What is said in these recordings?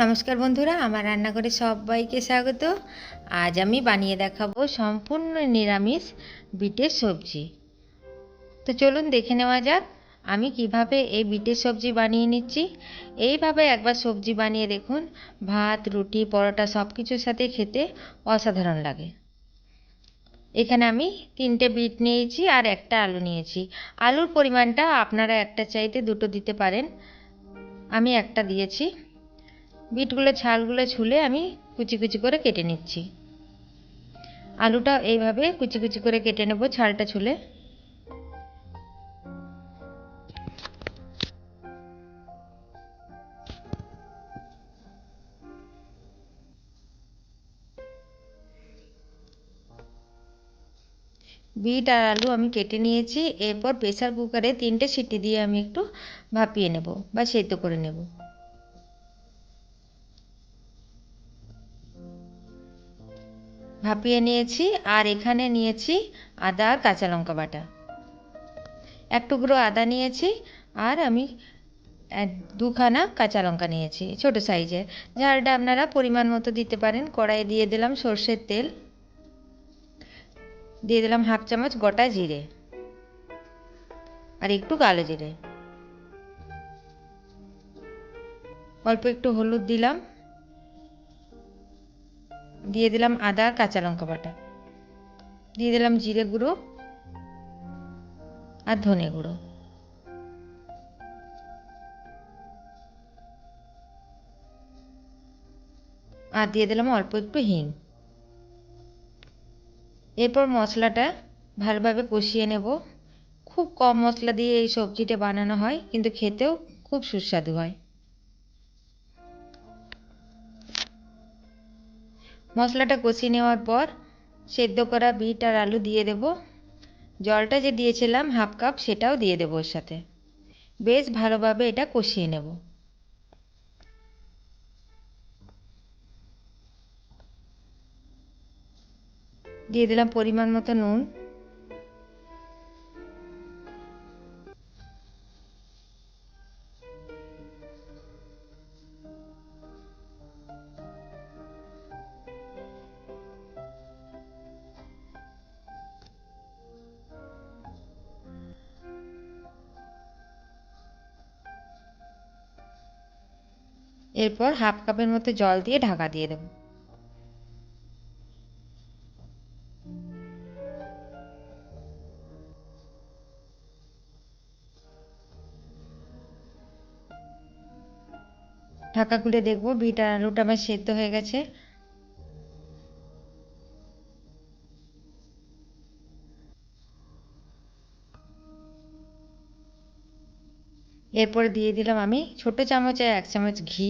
নমস্কার বন্ধুরা, আমার রান্নাঘরে সবাইকে স্বাগত। আজ আমি বানিয়ে দেখাবো সম্পূর্ণ নিরামিষ বিটের সবজি। তো চলুন দেখে নেওয়া যাক, আমি কীভাবে এই বিটের সবজি বানিয়ে নিচ্ছি। এইভাবে একবার সবজি বানিয়ে দেখুন, ভাত, রুটি, পরোটা সব কিছুর সাথে খেতে অসাধারণ লাগে। এখানে আমি তিনটে বিট নিয়েছি আর একটা আলু নিয়েছি। আলুর পরিমাণটা আপনারা একটা চাইতে দুটো দিতে পারেন। আমি একটা দিয়েছি। বিটগুলো, ছালগুলো ছুলে আমি কুচি কুচি করে কেটে নিচ্ছি। আলুটা এইভাবে কুচি কুচি করে কেটে নেব ছালটা ছুলে। বিট আর আলু আমি কেটে নিয়েছি, এরপর প্রেসার কুকারে তিনটে সিটি দিয়ে আমি একটু ভাপিয়ে নেব বা সেদ্ধ করে নেব। ভাপিয়ে নিয়েছি আর এখানে নিয়েছি আদা আর কাঁচা লঙ্কা বাটা। এক টুকরো আদা নিয়েছি আর আমি দুখানা কাঁচা লঙ্কা নিয়েছি, ছোট সাইজের। ঝালটা আপনারা পরিমাণ মতো দিতে পারেন। কড়াইয়ে দিয়ে দিলাম সর্ষের তেল। দিয়ে দিলাম হাফ চামচ গোটা জিরে আর একটু কালো জিরে। অল্প একটু হলুদ দিলাম। দিয়ে দিলাম আদা কাঁচা লঙ্কা বাটা। দিয়ে দিলাম জিরে গুঁড়ো আর ধনে গুঁড়ো। আর দিয়ে দিলাম অল্প একটু হিং। এরপর মশলাটা ভালোভাবে কষিয়ে নেব। খুব কম মশলা দিয়ে এই সবজিটা বানানো হয়, কিন্তু খেতেও খুব সুস্বাদু হয়। মশলাটা কষিয়ে নেওয়ার পর সেদ্ধ করা বিট আর আলু দিয়ে দেব। জলটা যে দিয়েছিলাম হাফ কাপ সেটাও দিয়ে দেবো ওর সাথে। বেশ ভালোভাবে এটা কষিয়ে নেব। দিয়ে দিলাম পরিমাণ মতো নুন। এরপর হাফ কাপের মতো জল দিয়ে ঢাকা দিয়ে দেব। ঢাকা খুলে দেখব বিট আলুটা আমার সেদ্ধ হয়ে গেছে। এরপরে দিয়ে দিলাম আমি ছোট চামচে এক চামচ ঘি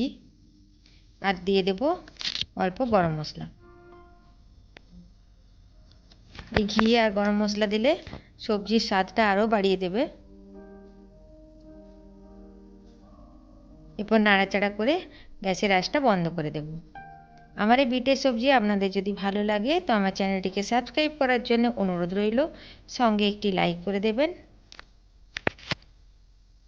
আর দিয়ে দেব অল্প গরম মশলা। এই ঘি আর গরম মশলা দিলে সবজির স্বাদটা আরও বাড়িয়ে দেবে। এরপর নাড়াচাড়া করে গ্যাসের আঁচটা বন্ধ করে দেব। আমার এই বিটের সবজি আপনাদের যদি ভালো লাগে তো আমার চ্যানেলটিকে সাবস্ক্রাইব করার জন্য অনুরোধ রইল। সঙ্গে একটি লাইক করে দেবেন।